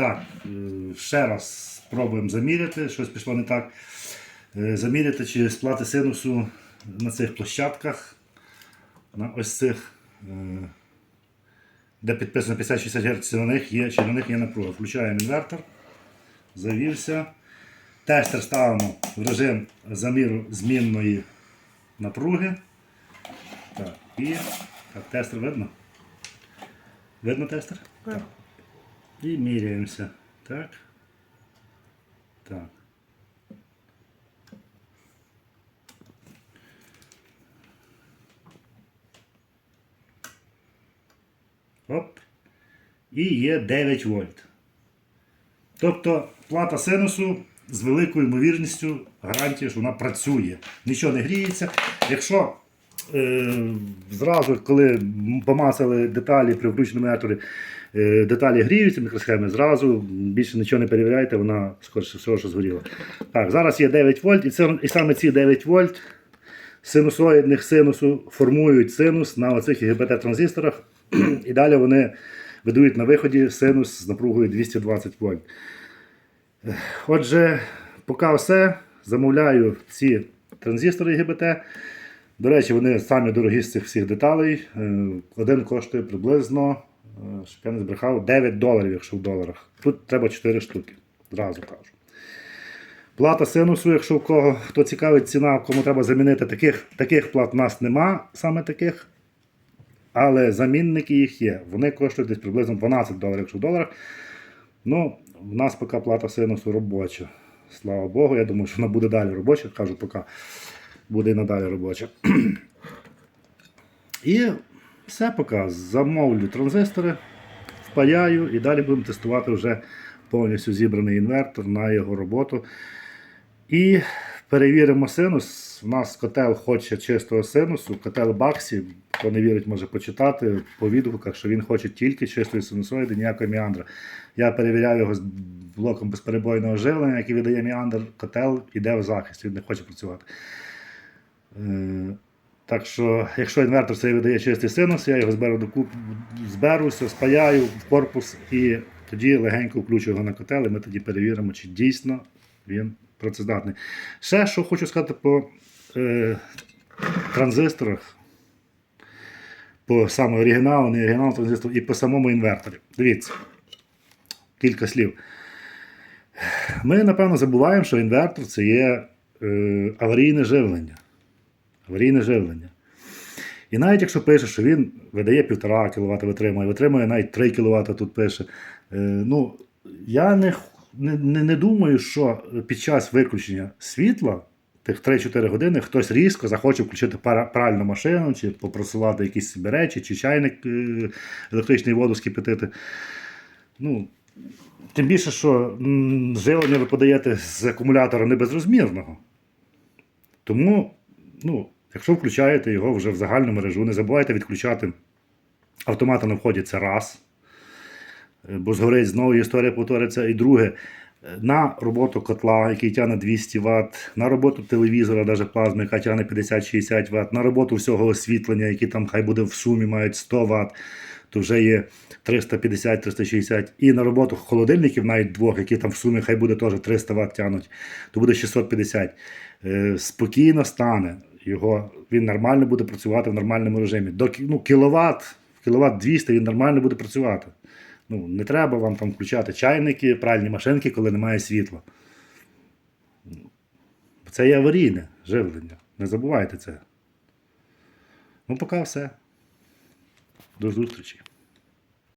Так, е, ще раз спробуємо заміряти, щось пішло не так. Е, Заміряти, чи сплати синусу на цих площадках, на ось цих, е, де підписано 50-60 Гц, на них є, чи на них є напруга. Включаємо інвертор, завівся. Тестер ставимо в режим заміру змінної напруги. Так, і так, тестер видно? Видно тестер? Так. І міряємося. Так. Так. Оп. І є 9 вольт. Тобто плата синусу з великою ймовірністю гарантія, що вона працює. Нічого не гріється. Якщо е, зразу, коли м- деталі при включеному е, деталі гріються, мікросхеми, зразу більше нічого не перевіряйте, вона скоріше всього, що згоріла. Так, зараз є 9 вольт, і, це, і саме ці 9 вольт синусоїдних синусу формують синус на оцих ГБТ-транзисторах, і далі вони видають на виході синус з напругою 220 вольт. Отже, поки все. Замовляю ці транзистори ГБТ. До речі, вони самі дорогі з цих всіх деталей. Е, Один коштує приблизно, е, щоб я не збрехав, 9 доларів, якщо в доларах. Тут треба 4 штуки. Зразу кажу. Плата синусу, якщо в кого хто цікавить ціна, кому треба замінити, таких, таких плат у нас нема, саме таких. Але замінники їх є. Вони коштують десь приблизно 12 доларів, якщо в доларах. Ну, в нас поки плата синусу робоча. Слава Богу, я думаю, що вона буде далі робоча. Кажу, поки буде і надалі робоча. І все поки. Замовлю транзистори, впаяю і далі будемо тестувати вже повністю зібраний інвертор на його роботу. І перевіримо синус. У нас котел хоче чистого синусу, котел Баксі. Хто не вірить, може почитати по відгуках, що він хоче тільки чистої синусоїди, ніякої міандра. Я перевіряв його з блоком безперебойного живлення, який видає міандр, котел іде в захист, він не хоче працювати. Так що, якщо інвертор цей видає чистий синус, я його зберу докуп, зберу, все, спаяю в корпус і тоді легенько включу його на котел, і ми тоді перевіримо, чи дійсно він працездатний. Ще що хочу сказати по е, транзисторах, по саме оригіналу, не оригіналу транзистору і по самому інверторі. Дивіться, кілька слів. Ми, напевно, забуваємо, що інвертор це є е, аварійне живлення. Аварійне живлення. І навіть якщо пише, що він видає 1,5 кВт, витримує, витримує навіть 3 кВт тут пише. Е, ну, я не, не, не, думаю, що під час виключення світла тих 3-4 години хтось різко захоче включити пральну машину, чи попросувати якісь собі речі, чи чайник е, електричний воду скипятити. Ну, Тим більше, що живлення ви подаєте з акумулятора не безрозмірного. Тому, ну, якщо включаєте його вже в загальну мережу, не забувайте відключати автомата на вході це раз. Е, Бо згорить знову історія повториться. І друге, е, на роботу котла, який тягне 200 Вт, на роботу телевізора, навіть плазми, яка тягне 50-60 Вт, на роботу всього освітлення, які там хай буде в сумі мають 100 Вт, то вже є 350-360. І на роботу холодильників, навіть двох, які там в сумі хай буде теж 300 Вт тягнуть, то буде 650. Е, Спокійно стане. Його, він нормально буде працювати в нормальному режимі. До ну, кіловат, кіловат 200 він нормально буде працювати. Ну, не треба вам там включати чайники, пральні машинки, коли немає світла. Це є аварійне живлення. Не забувайте це. Ну, поки все. До зустрічі.